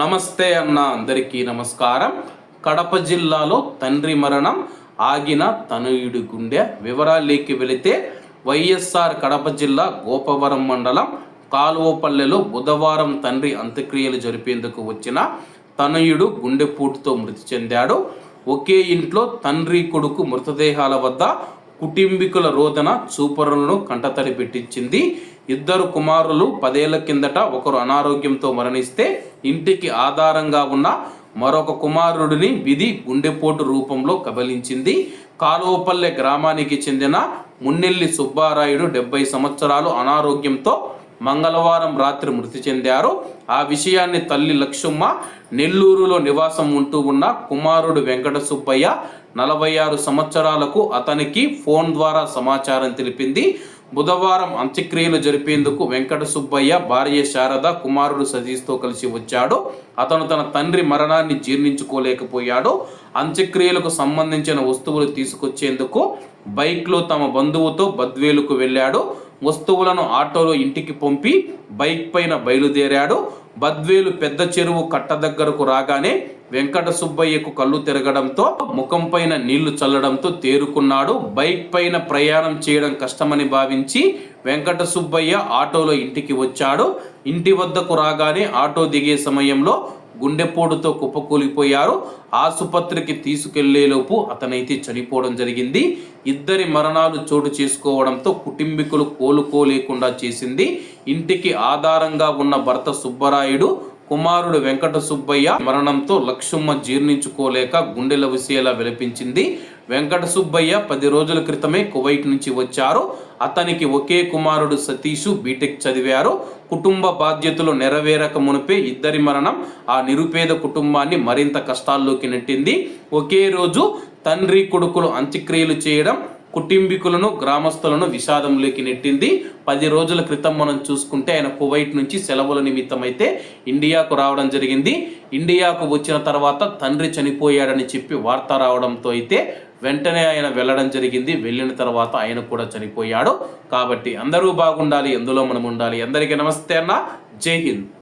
నమస్తే అన్న అందరికీ నమస్కారం. కడప జిల్లాలో తండ్రి మరణం ఆగిన తనయుడి గుండె వివరాలేకి వెళితే వైఎస్ఆర్ కడప జిల్లా గోపవరం మండలం కాలువపల్లెలో బుధవారం తండ్రి అంత్యక్రియలు జరిపేందుకు వచ్చిన తనయుడు గుండెపోటుతో మృతి చెందాడు. ఒకే ఇంట్లో తండ్రి కొడుకు మృతదేహాల వద్ద కుటుంబీకుల రోదన చూపరులను కంటతడి పెట్టించింది. ఇద్దరు కుమారులు పదేళ్ళ కిందట ఒకరు అనారోగ్యంతో మరణిస్తే ఇంటికి ఆధారంగా ఉన్న మరొక కుమారుడిని విధి గుండెపోటు రూపంలో కబలించింది. కాలువపల్లె గ్రామానికి చెందిన మున్నెల్లి సుబ్బారాయుడు డెబ్బై సంవత్సరాలు అనారోగ్యంతో మంగళవారం రాత్రి మృతి చెందారు. ఆ విషయాన్ని తల్లి లక్ష్మమ్మ నెల్లూరులో నివాసం ఉంటూ ఉన్న కుమారుడు వెంకట సుబ్బయ్య నలభై ఆరు సంవత్సరాలకు అతనికి ఫోన్ ద్వారా సమాచారం తెలిపింది. బుధవారం అంత్యక్రియలు జరిపేందుకు వెంకట సుబ్బయ్య భార్య శారద కుమారుడు సతీష్తో కలిసి వచ్చాడు. అతను తన తండ్రి మరణాన్ని జీర్ణించుకోలేకపోయాడు. అంత్యక్రియలకు సంబంధించిన వస్తువులు తీసుకొచ్చేందుకు బైక్లో తమ బంధువుతో బద్వేలుకు వెళ్ళాడు. వస్తువులను ఆటోలో ఇంటికి పంపి బైక్ పైన బయలుదేరాడు. బద్వేలు పెద్ద చెరువు కట్ట దగ్గరకు రాగానే వెంకట సుబ్బయ్యకు కళ్ళు తిరగడంతో ముఖం పైన నీళ్ళు చల్లడంతో తేరుకున్నాడు. బైక్ పైన ప్రయాణం చేయడం కష్టమని భావించి వెంకట సుబ్బయ్య ఆటోలో ఇంటికి వచ్చాడు. ఇంటి వద్దకు రాగానే ఆటో దిగే సమయంలో గుండెపోటుతో కుప్పకూలిపోయారు. ఆసుపత్రికి తీసుకెళ్ళేలోపు అతనైతే చనిపోవడం జరిగింది. ఇద్దరి మరణాలు చోటు చేసుకోవడంతో కుటుంబీకులు కోలుకోలేకుండా చేసింది. ఇంటికి ఆధారంగా ఉన్న భర్త సుబ్బరాయుడు కుమారుడు వెంకట సుబ్బయ్య మరణంతో లక్ష్మమ్మ జీర్ణించుకోలేక గుండెల విసేలా విలపించింది. వెంకట సుబ్బయ్య పది రోజుల క్రితమే కువైట్ నుంచి వచ్చారు. అతనికి ఒకే కుమారుడు సతీషు బీటెక్ చదివారు. కుటుంబ బాధ్యతలు నెరవేరక మునిపే ఇద్దరి మరణం ఆ నిరుపేద కుటుంబాన్ని మరింత కష్టాల్లోకి నెట్టింది. ఒకే రోజు తండ్రి కొడుకులు అంత్యక్రియలు చేయడం కుటుంబీకులను గ్రామస్తులను విషాదంలోకి నెట్టింది. పది రోజుల క్రితం మనం చూసుకుంటే ఆయన కువైట్ నుంచి సెలవుల నిమిత్తమైతే ఇండియాకు రావడం జరిగింది. ఇండియాకు వచ్చిన తర్వాత తండ్రి చనిపోయాడని చెప్పి వార్త రావడంతో అయితే వెంటనే ఆయన వెళ్ళడం జరిగింది. వెళ్ళిన తర్వాత ఆయన కూడా చనిపోయాడు. కాబట్టి అందరూ బాగుండాలి ఎందులో మనం ఉండాలి. అందరికీ నమస్తే అన్న. జై హింద్.